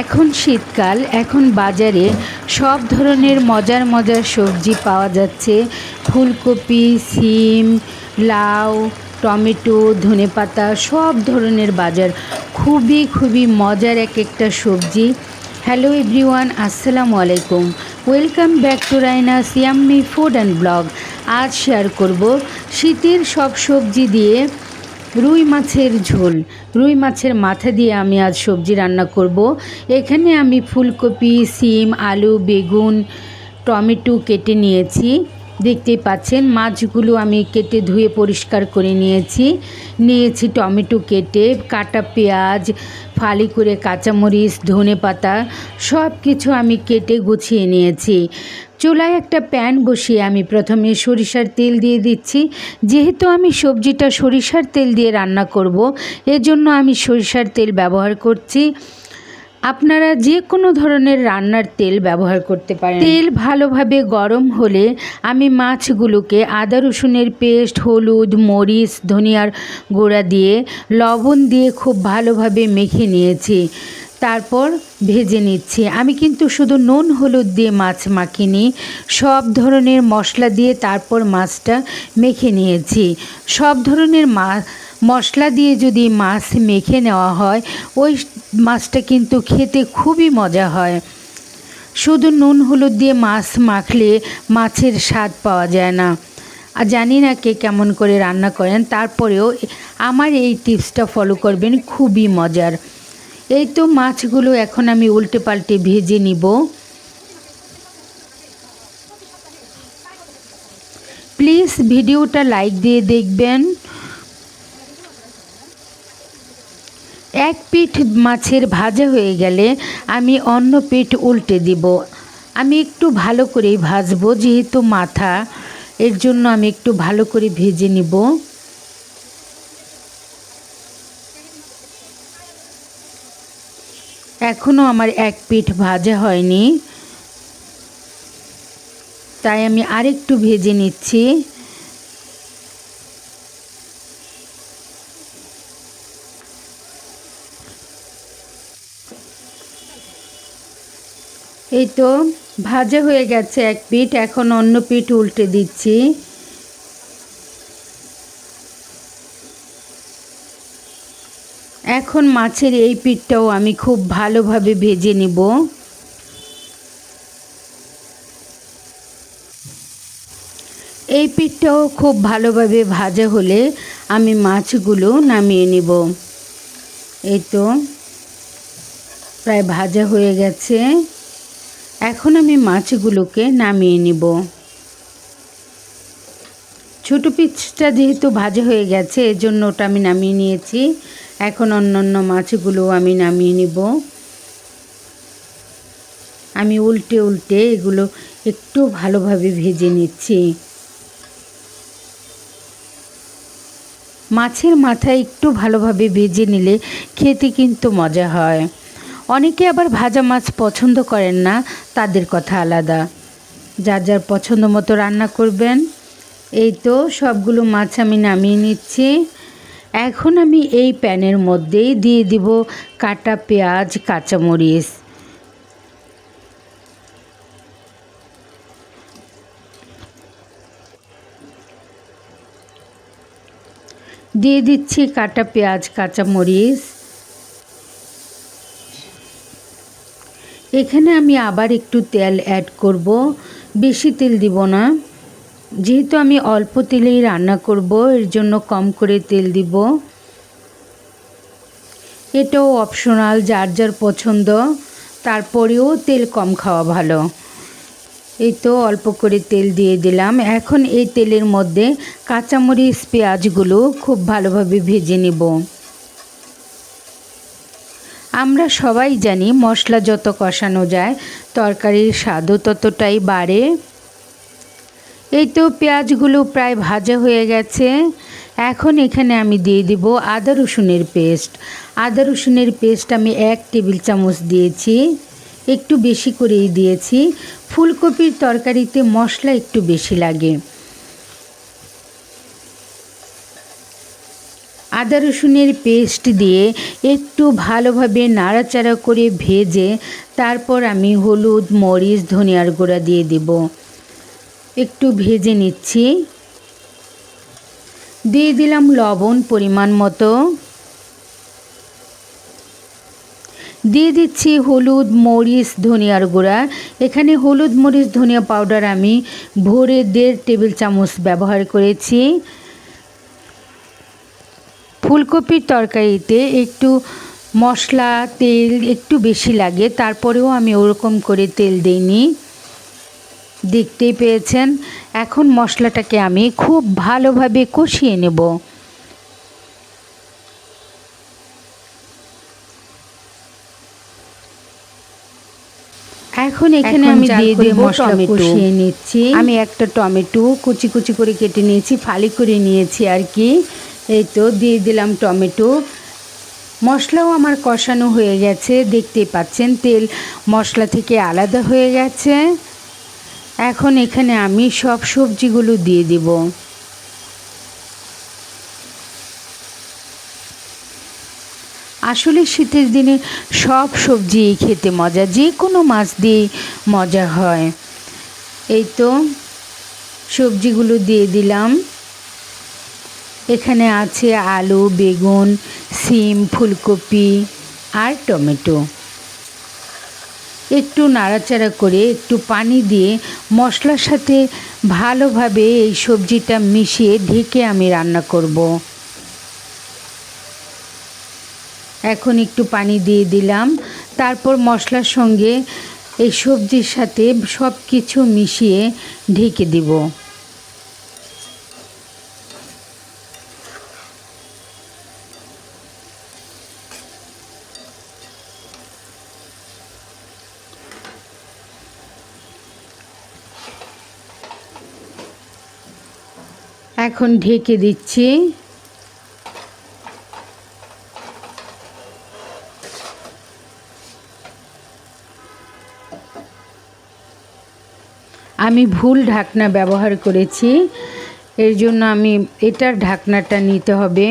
এখন শীতকাল, এখন বাজারে সব ধরনের মজার মজার সবজি পাওয়া যাচ্ছে। ফুলকপি, সিম, লাউ, টমেটো, ধনেপাতা, সব ধরনের বাজার। খুবই খুবই মজার এক একটা সবজি। হ্যালো এভরিওয়ান আসসালামু আলাইকুম। ওয়েলকাম ব্যাক টু রাইনা সিয়াম্মি ফুড অ্যান্ড ব্লগ আজ শেয়ার করব শীতের সব সবজি দিয়ে। রুই মাছের ঝোল। রুই মাছের মাথা দিয়ে আমি আজ সবজি রান্না করব। এখানে আমি ফুলকপি, সিম, আলু, বেগুন, টমেটো কেটে নিয়েছি। দেখতেই পাচ্ছেন, মাছগুলো আমি কেটে ধুয়ে পরিষ্কার করে নিয়েছি। নিয়েছি টমেটো কেটে, কাটা পেঁয়াজ, ফালি করে কাঁচামরিচ, ধনে পাতা সব কিছু আমি কেটে গুছিয়ে নিয়েছি। চুলায় একটা প্যান বসিয়ে আমি প্রথমে সরিষার তেল দিয়ে দিচ্ছি। যেহেতু আমি সবজিটা সরিষার তেল দিয়ে রান্না করব, এজন্য আমি সরিষার তেল ব্যবহার করছি। আপনারা যে কোনো ধরনের রান্নার তেল ব্যবহার করতে পারেন। তেল ভালোভাবে গরম হলে আমি মাছগুলোকে আদা রসুনের পেস্ট, হলুদ, মরিচ, ধনিয়ার গুঁড়া দিয়ে লবণ দিয়ে খুব ভালোভাবে মেখে নিয়েছি। তারপর ভেজে নিচ্ছি। আমি কিন্তু শুধু নুন, হলুদ দিয়ে মাছ মাখিনি। সব ধরনের মশলা দিয়ে তারপর মাছটা মেখে নিয়েছি। সব ধরনের মাছ মশলা দিয়ে যদি মাছ মেখে নেওয়া হয়, ওই মাছটা কিন্তু খেতে খুবই মজা হয়। শুধু নুন হলুদ দিয়ে মাছ মাখলে মাছের স্বাদ পাওয়া যায় না। আর জানি না কে কেমন করে রান্না করেন, তারপরেও আমার এই টিপসটা ফলো করবেন, খুবই মজার। এই তো মাছগুলো এখন আমি উল্টে পাল্টে ভেজে নিব। প্লিজ ভিডিওটা লাইক দিয়ে দেখবেন। এক পিঠ মাছের ভাজা হয়ে গেলে আমি অন্য পিঠ উল্টে দিব। আমি একটু ভালো করে ভাজবো, যেহেতু মাথা, এর জন্য আমি একটু ভালো করে ভেজে নিব। এখনও আমার এক পিঠ ভাজা হয়নি। তাই আমি আরেকটু ভেজে নিচ্ছি। এই তো, ভাজা হয়ে গেছে এক পিঠ, এখন অন্য পিঠ উল্টে দিচ্ছি। এখন মাছের এই পিঠটাও আমি খুব ভালোভাবে ভেজে নিব। এই পিঠটাও খুব ভালোভাবে ভাজা হলে আমি মাছগুলো নামিয়ে নিব। এই তো, প্রায় ভাজা হয়ে গেছে। এখন আমি মাছগুলোকে নামিয়ে নিব। ছোটো পিচটা যেহেতু ভাজা হয়ে গেছে এর জন্য ওটা আমি নামিয়ে নিয়েছি। এখন অন্য অন্য মাছগুলো আমি নামিয়ে নিব। আমি উল্টে উল্টে এগুলো একটু ভালোভাবে ভেজে নিচ্ছি। মাছের মাথা একটু ভালোভাবে ভেজে নিলে খেতে কিন্তু মজা হয়। অনেকে আবার ভাজা মাছ পছন্দ করেন না, তাদের কথা আলাদা। যার যার পছন্দ মতো রান্না করবেন, এই তো সবগুলো মাছ আমি নামিয়ে নিচ্ছি। এখন আমি এই প্যানের মধ্যেই দিয়ে দিব কাটা পেঁয়াজ, কাঁচামরিচ। দিয়ে দিচ্ছি কাটা পেঁয়াজ, কাঁচামরিচ। এখানে আমি আবার একটু তেল অ্যাড করব। বেশি তেল দিব না। যেহেতু আমি অল্প তেলেই রান্না করব, এর জন্য কম করে তেল দিব। এটাও অপশনাল যার যার পছন্দ, তারপরেও তেল কম খাওয়া ভালো। এই তো অল্প করে তেল দিয়ে দিলাম। এখন এই তেলের মধ্যে কাঁচামরিচ পেঁয়াজগুলো খুব ভালোভাবে ভেজে নেব। আমরা সবাই জানি মশলা যত কষানো যায়, তরকারির স্বাদও ততটাই বাড়ে। এই তো পেঁয়াজগুলো প্রায় ভাজা হয়ে গেছে। এখন এখানে আমি দিয়ে দিব আদা রসুনের পেস্ট। আদা রসুনের পেস্ট আমি এক টেবিল চামচ দিয়েছি, একটু বেশি করেই দিয়েছি। ফুলকপির তরকারিতে মশলা একটু বেশি লাগে। আদা রসুনের পেস্ট দিয়ে একটু ভালোভাবে নাড়াচাড়া করে ভেজে তারপর আমি হলুদ, মরিচ, ধনিয়ার গুঁড়া দিয়ে দিব। একটু ভেজে নিচ্ছি। দিয়ে দিলাম লবণ পরিমাণ মতো। দিয়ে দিচ্ছি হলুদ, মরিচ, ধনিয়ার গুঁড়া। এখানে হলুদ, মরিচ, ধনিয়া পাউডার আমি ভোরে দেড় টেবিল চামচ ব্যবহার করেছি। ফুলকপির তরকারিতে একটু মশলা তেল একটু বেশি লাগে তারপরেও আমি ওরকম করে তেল দিইনি। দেখতেই পেয়েছেন এখন মশলাটাকে আমি খুব ভালোভাবে কষিয়ে নেব। এখন এখানে আমি দিয়ে দিয়ে মশলা কষিয়ে নিচ্ছি আমি একটা টমেটো কুচি কুচি করে কেটে নিয়েছি ফালি করে নিয়েছি আর কি। এই তো দিয়ে দিলাম টমেটো। মশলাও আমার কষানো হয়ে গেছে, দেখতেই পাচ্ছেন তেল মশলা থেকে আলাদা হয়ে গেছে। এখন এখানে আমি সব সবজিগুলো দিয়ে দিব। আসলে শীতের দিনে সব সবজি খেতে মজা, যে কোনো মাছ দিয়ে মজা হয়। এই তো সবজিগুলো দিয়ে দিলাম। এখানে আছে আলু, বেগুন, সিম, ফুলকপি আর টমেটো। একটু নাড়াচাড়া করে একটু পানি দিয়ে মশলার সাথে ভালোভাবে এই সবজিটা মিশিয়ে ঢেকে আমি রান্না করব। এখন একটু পানি দিয়ে দিলাম। তারপর মশলার সঙ্গে এই সবজির সাথে সব কিছু মিশিয়ে ঢেকে দিব। এখন ঢেকে দিচ্ছি। আমি ভুল ঢাকনা ব্যবহার করেছি, এর জন্য আমি এটার ঢাকনাটা নিতে হবে।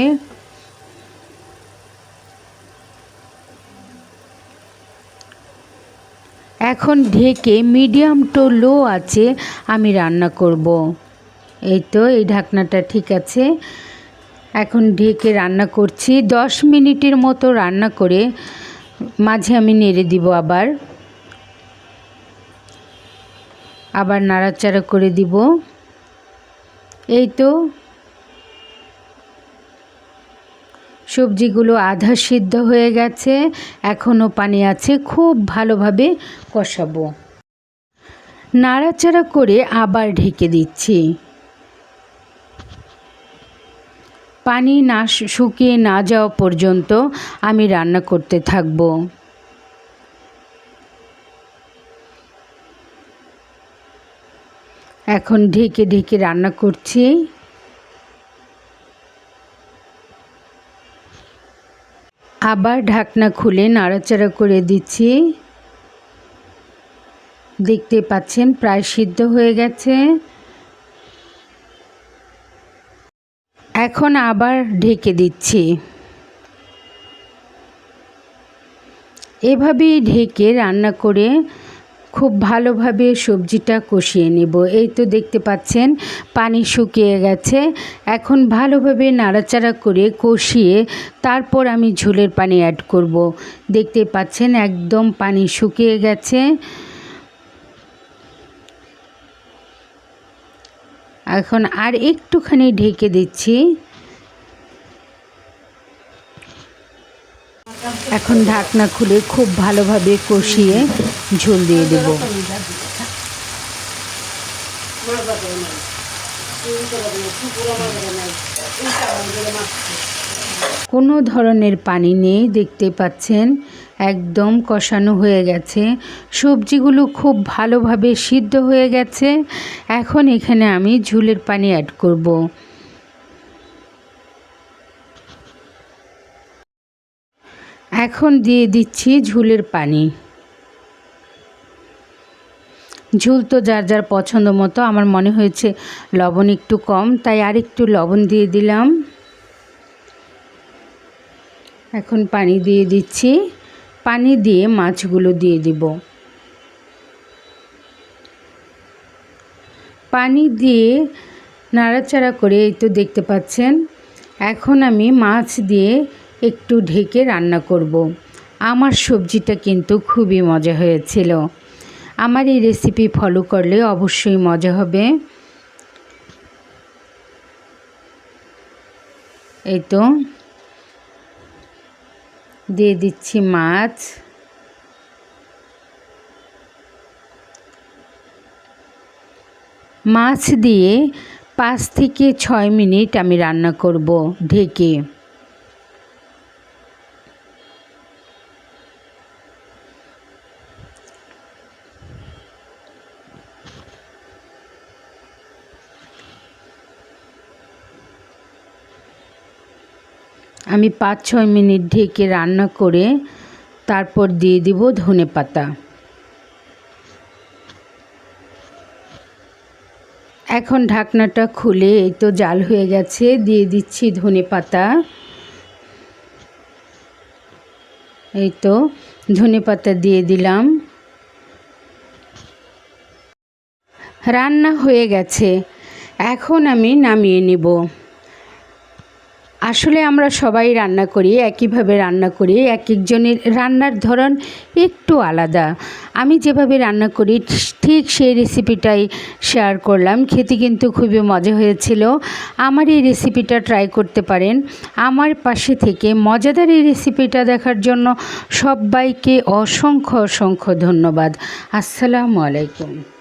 এখন ঢেকে মিডিয়াম টু লো আছে আমি রান্না করব। এই তো, এই ঢাকনাটা ঠিক আছে। এখন ঢেকে রান্না করছি। দশ মিনিটের মতো রান্না করে মাঝে আমি নেড়ে দিব আবার। আবার নাড়াচাড়া করে দিব। এই তো। সবজিগুলো আধা সিদ্ধ হয়ে গেছে। এখনও পানি আছে। খুব ভালোভাবে কষাবো। নাড়াচাড়া করে আবার ঢেকে দিচ্ছি। পানি না শুকিয়ে না যাওয়া পর্যন্ত আমি রান্না করতে থাকব। এখন ঢেকে ঢেকে রান্না করছি। আবার ঢাকনা খুলে নাড়াচাড়া করে দিচ্ছি। দেখতে পাচ্ছেন প্রায় সিদ্ধ হয়ে গেছে। এখন আবার ঢেকে দিচ্ছি। এভাবেই ঢেকে রান্না করে খুব ভালোভাবে সবজিটা কষিয়ে নেব। এই তো দেখতে পাচ্ছেন, পানি শুকিয়ে গেছে। এখন ভালোভাবে নাড়াচাড়া করে কষিয়ে তারপর আমি ঝোলের পানি অ্যাড করব। দেখতে পাচ্ছেন, একদম পানি শুকিয়ে গেছে। এখন আর একটুখানি ঢেকে দিচ্ছি। এখন ঢাকনা খুলে খুব ভালোভাবে কষিয়ে ঝোল দিয়ে দেব। কোনো ধরনের পানি নেই, দেখতে পাচ্ছেন। একদম কষানো হয়ে গেছে। সবজিগুলো খুব ভালোভাবে সিদ্ধ হয়ে গেছে। এখন এখানে আমি ঝুলের পানি অ্যাড করব। এখন দিয়ে দিচ্ছি ঝুলের পানি। ঝুল তো যার যার পছন্দ মতো, আমার মনে হয়েছে লবণ একটু কম, তাই আর একটু লবণ দিয়ে দিলাম। এখন পানি দিয়ে দিচ্ছি। পানি দিয়ে মাছগুলো দিয়ে দিব। পানি দিয়ে নাড়াচাড়া করে এই তো দেখতে পাচ্ছেন, এখন আমি মাছ দিয়ে একটু ঢেকে রান্না করব। আমার সবজিটা কিন্তু খুবই মজা হয়েছিল। আমার এই রেসিপি ফলো করলে অবশ্যই মজা হবে। এই তো দিয়ে দিচ্ছি মাছ। মাছ দিয়ে পাঁচ থেকে ছয় মিনিট আমি রান্না করব ঢেকে। আমি পাঁচ ছয় মিনিট ঢেকে রান্না করে তারপর দিয়ে দিব ধনে পাতা। এখন ঢাকনাটা খুলে, এই তো জাল হয়ে গেছে, দিয়ে দিচ্ছি ধনে পাতা। এই তো ধনে পাতা দিয়ে দিলাম। রান্না হয়ে গেছে। এখন আমি নামিয়ে নিব। আসলে আমরা সবাই রান্না করি, একইভাবে রান্না করি এক একজনের রান্নার ধরন একটু আলাদা। আমি যেভাবে রান্না করি, ঠিক সেই রেসিপিটাই শেয়ার করলাম। খেতে কিন্তু খুবই মজা হয়েছিল। আমার এই রেসিপিটা ট্রাই করতে পারেন। আমার পাশে থেকে মজাদার এই রেসিপিটা দেখার জন্য সবাইকে অসংখ্য অসংখ্য ধন্যবাদ। আসসালামু আলাইকুম।